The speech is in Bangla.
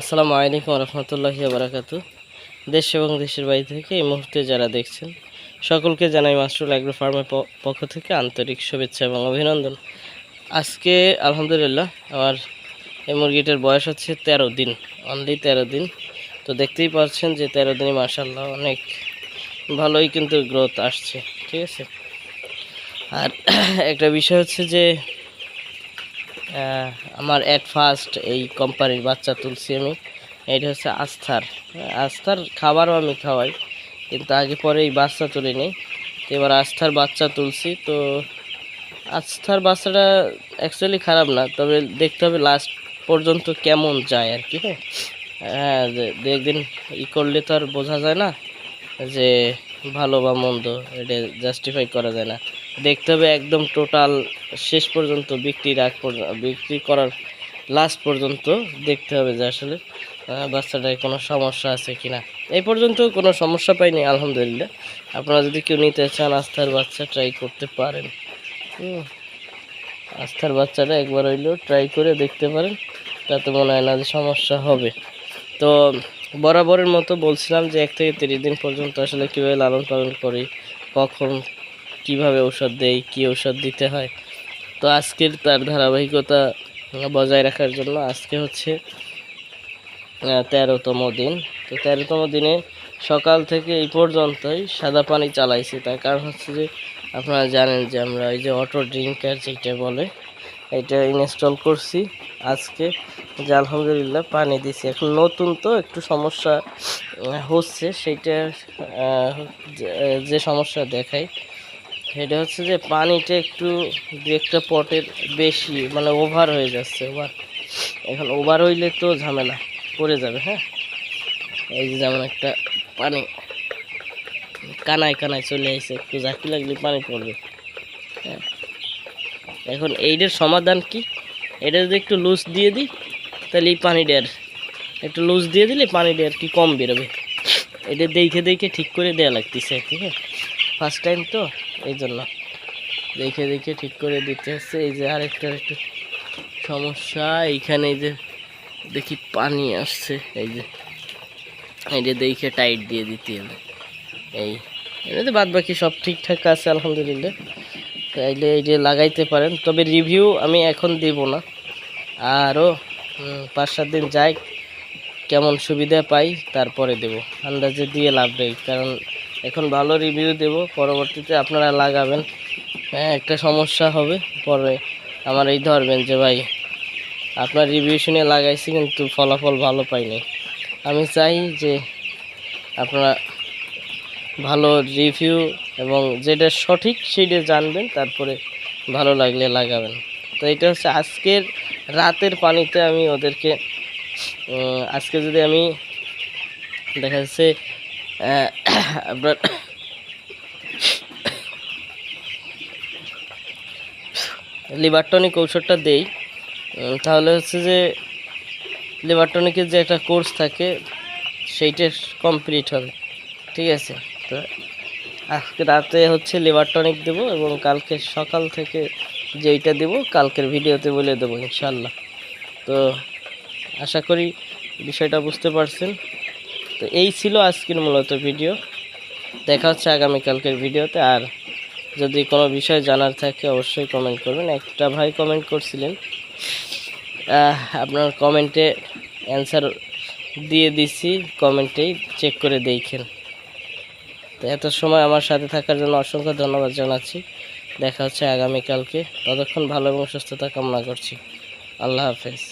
আসসালামু আলাইকুম রহমতুল্লাহি বারাকাতু। দেশ এবং দেশের বাইরে থেকে এই মুহূর্তে যারা দেখছেন, সকলকে জানাই মাস্টুল অ্যাগ্রো ফার্মের পক্ষ থেকে আন্তরিক শুভেচ্ছা এবং অভিনন্দন। আজকে আলহামদুলিল্লাহ আমার এই মুরগিটার বয়স হচ্ছে তেরো দিন অনলি তেরো দিন। তো দেখতেই পাচ্ছেন যে তেরো দিনই মার্শাল্লাহ অনেক ভালোই কিন্তু গ্রোথ আসছে, ঠিক আছে? আর একটা বিষয় হচ্ছে যে আমার অ্যাট ফার্স্ট এই কোম্পানির বাচ্চা তুলছি আমি। এটা হচ্ছে আস্থার। হ্যাঁ, আস্থার খাবারও আমি খাওয়াই কিন্তু আগে পরে এই বাচ্চা তুলে নিই। তো এবার আস্থার বাচ্চা তুলছি তো আস্থার বাচ্চাটা অ্যাকচুয়ালি খারাপ না তবে দেখতে হবে লাস্ট পর্যন্ত কেমন যায় আর কি হ্যাঁ। হ্যাঁ দু একদিন ই করলে তো আর বোঝা যায় না যে ভালো বা মন্দ এটা জাস্টিফাই করা যায় না। দেখতে হবে একদম টোটাল শেষ পর্যন্ত বিক্রির আগ বিক্রি করার লাস্ট পর্যন্ত দেখতে হবে যে আসলে বাচ্চাটায় কোনো সমস্যা আছে কি না এই পর্যন্ত কোনো সমস্যা পাইনি, আলহামদুলিল্লাহ। আপনারা যদি কেউ নিতে চান আস্থার বাচ্চা ট্রাই করতে পারেন। আস্থার বাচ্চাটা একবার হইলেও ট্রাই করে দেখতে পারেন, তাতে মনে হয় না যে সমস্যা হবে। তো বরাবরের মতো বলছিলাম যে এক থেকে তিরিশ দিন পর্যন্ত আসলে কীভাবে লালন পালন করি, কখন কীভাবে ঔষধ দেয় কী ঔষধ দিতে হয়। তো আজকের তার ধারাবাহিকতা বজায় রাখার জন্য আজকে হচ্ছে তেরোতম দিন। তো তেরোতম দিনে সকাল থেকে এই পর্যন্তই সাদা পানি চালাইছি। তার কারণ হচ্ছে যে, আপনারা জানেন যে আমরা এই যে অটো ড্রিঙ্কার যেটা বলে, এটা ইনস্টল করছি। আজকে যে আলহামদুলিল্লাহ পানি দিছি। এখন নতুন তো একটু সমস্যা হচ্ছে সেইটা যে- সমস্যা দেখায় সেটা হচ্ছে যে পানিটা একটু দু একটা পটের বেশি মানে ওভার হয়ে যাচ্ছে ওভার এখন ওভার হইলে তো ঝামেলা, পড়ে যাবে হ্যাঁ? এই যে যেমন একটা পানি কানায় কানায় চলে আসছে একটু ঝাঁকি লাগলে পানি পড়বে হ্যাঁ? এখন এইটার সমাধান কি? এটা যদি একটু লুজ দিয়ে দিই, তাহলে এই পানিটা আর, একটু লুজ দিয়ে দিলে পানিটা আর কি কম বেরোবে। এটা দেখে দেখে ঠিক করে দেওয়া লাগতেছে আর কি হ্যাঁ? ফার্স্ট টাইম তো। এই জন্য দেখে দেখে ঠিক করে দিতে হচ্ছে। এই যে আরেকটা একটু সমস্যা, এইখানে এই যে দেখি পানি আসছে। এই যে এটা দেখে টাইট দিয়ে দিতে হবে। এই, এমনিতে বাদ বাকি সব ঠিকঠাক আছে, আলহামদুলিল্লাহ। তাইলে এই যে লাগাইতে পারেন, তবে রিভিউ আমি এখন দেব না। আরও পাঁচ সাত দিন যাই, কেমন সুবিধা পাই, তারপরে দেব। আন্দাজে দিয়ে লাভ নেই, কারণ এখন ভালো রিভিউ দেব, পরবর্তীতে আপনারা লাগাবেন। হ্যাঁ একটা সমস্যা হবে, পরে আমার এই ধরবেন যে, ভাই, আপনার রিভিউ শুনে লাগাইছি, কিন্তু ফলাফল ভালো পাইনি। আমি চাই যে, আপনারা ভালো রিভিউ এবং যেটা সঠিক সেটা জানবেন, তারপরে ভালো লাগলে লাগাবেন। তো এটা হচ্ছে আজকের রাতের পানিতে আমি ওদেরকে আজকে যদি আমি দেখা যাচ্ছে আপনার লিভার টনিক ঔষধটা দেই। তাহলে হচ্ছে যে লিভার টনিকের যে একটা কোর্স থাকে, সেইটা কমপ্লিট হবে। ঠিক আছে? তো আজকে রাতে হচ্ছে লিভার টনিক দেবো এবং কালকে সকাল থেকে যেইটা দেবো, কালকের ভিডিওতে বলে দেবো, ইনশাল্লাহ। তো আশা করি বিষয়টা বুঝতে পারছেন। তো এই ছিল আজকের মূলত ভিডিও। দেখা হচ্ছে আগামীকালকের ভিডিওতে। আর যদি কোনো বিষয় জানার থাকে, অবশ্যই কমেন্ট করবেন। একটা ভাই কমেন্ট করছিলেন। আপনার কমেন্টে অ্যান্সার দিয়ে দিছি। কমেন্টেই চেক করে দেখেন। তো এত সময় আমার সাথে থাকার জন্য অসংখ্য ধন্যবাদ জানাচ্ছি। দেখা হচ্ছে আগামীকালকে ততক্ষণ ভালো এবং সুস্থতা কামনা করছি। আল্লাহ হাফেজ।